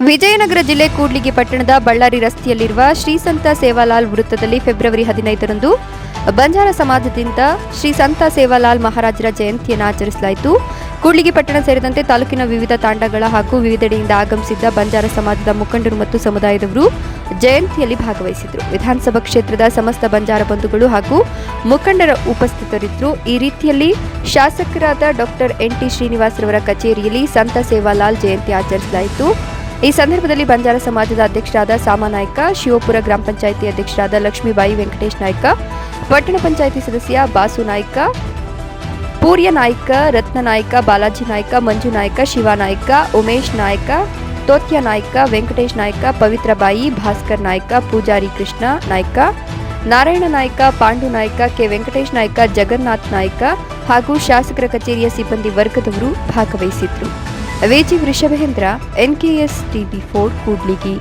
ವಿಜಯನಗರ ಜಿಲ್ಲೆ ಕೂಡ್ಲಿಗಿ ಪಟ್ಟಣದ ಬಳ್ಳಾರಿ ರಸ್ತೆಯಲ್ಲಿರುವ ಶ್ರೀ ಸಂತ ಸೇವಾಲಾಲ್ ವೃತ್ತದಲ್ಲಿ ಫೆಬ್ರವರಿ ಹದಿನೈದರಂದು ಬಂಜಾರ ಸಮಾಜದಿಂದ ಶ್ರೀ ಸಂತ ಸೇವಾಲಾಲ್ ಮಹಾರಾಜರ ಜಯಂತಿಯನ್ನು ಆಚರಿಸಲಾಯಿತು. ಕೂಡ್ಲಿಗಿ ಪಟ್ಟಣ ಸೇರಿದಂತೆ ತಾಲೂಕಿನ ವಿವಿಧ ತಾಂಡಗಳ ಹಾಗೂ ವಿವಿಧೆಡೆಯಿಂದ ಆಗಮಿಸಿದ್ದ ಬಂಜಾರ ಸಮಾಜದ ಮುಖಂಡರು ಮತ್ತು ಸಮುದಾಯದವರು ಜಯಂತಿಯಲ್ಲಿ ಭಾಗವಹಿಸಿದರು. ವಿಧಾನಸಭಾ ಕ್ಷೇತ್ರದ ಸಮಸ್ತ ಬಂಜಾರ ಬಂಧುಗಳು ಹಾಗೂ ಮುಖಂಡರ ಉಪಸ್ಥಿತರಿದ್ದರು. ಈ ರೀತಿಯಲ್ಲಿ ಶಾಸಕರಾದ ಡಾಕ್ಟರ್ ಎನ್ ಟಿ ಶ್ರೀನಿವಾಸರವರ ಕಚೇರಿಯಲ್ಲಿ ಸಂತ ಸೇವಾಲಾಲ್ ಜಯಂತಿ ಆಚರಿಸಲಾಯಿತು. ಈ ಸಂದರ್ಭದಲ್ಲಿ ಬಂಜಾರ ಸಮಾಜದ ಅಧ್ಯಕ್ಷರಾದ ಸಾಮಾನಾಯ್ಕ ಶಿವಪುರ ಗ್ರಾಮ ಪಂಚಾಯಿತಿ ಅಧ್ಯಕ್ಷರಾದ ಲಕ್ಷ್ಮೀಬಾಯಿ ವೆಂಕಟೇಶ್ ನಾಯ್ಕ, ಪಟ್ಟಣ ಪಂಚಾಯಿತಿ ಸದಸ್ಯ ಬಾಸು ನಾಯ್ಕ, ಪೂರ್ಯ ನಾಯ್ಕ, ರತ್ನ ನಾಯ್ಕ, ಬಾಲಾಜಿ ನಾಯ್ಕ, ಮಂಜು ನಾಯ್ಕ, ಶಿವ ನಾಯ್ಕ, ಉಮೇಶ್ ನಾಯ್ಕ, ತೋತ್ಯ ನಾಯ್ಕ, ವೆಂಕಟೇಶ್ ನಾಯ್ಕ, ಪವಿತ್ರಬಾಯಿ, ಭಾಸ್ಕರ್ ನಾಯ್ಕ, ಪೂಜಾರಿ ಕೃಷ್ಣ ನಾಯ್ಕ, ನಾರಾಯಣ ನಾಯ್ಕ, ಪಾಂಡು ನಾಯ್ಕ, ಕೆ ವೆಂಕಟೇಶ್ ನಾಯ್ಕ, ಜಗನ್ನಾಥ್ ನಾಯ್ಕ ಹಾಗೂ ಶಾಸಕರ ಕಚೇರಿಯ ಸಿಬ್ಬಂದಿ ವರ್ಗದವರು ಭಾಗವಹಿಸಿದ್ರು veggie Vrishabhendra N K S T B four Kudli की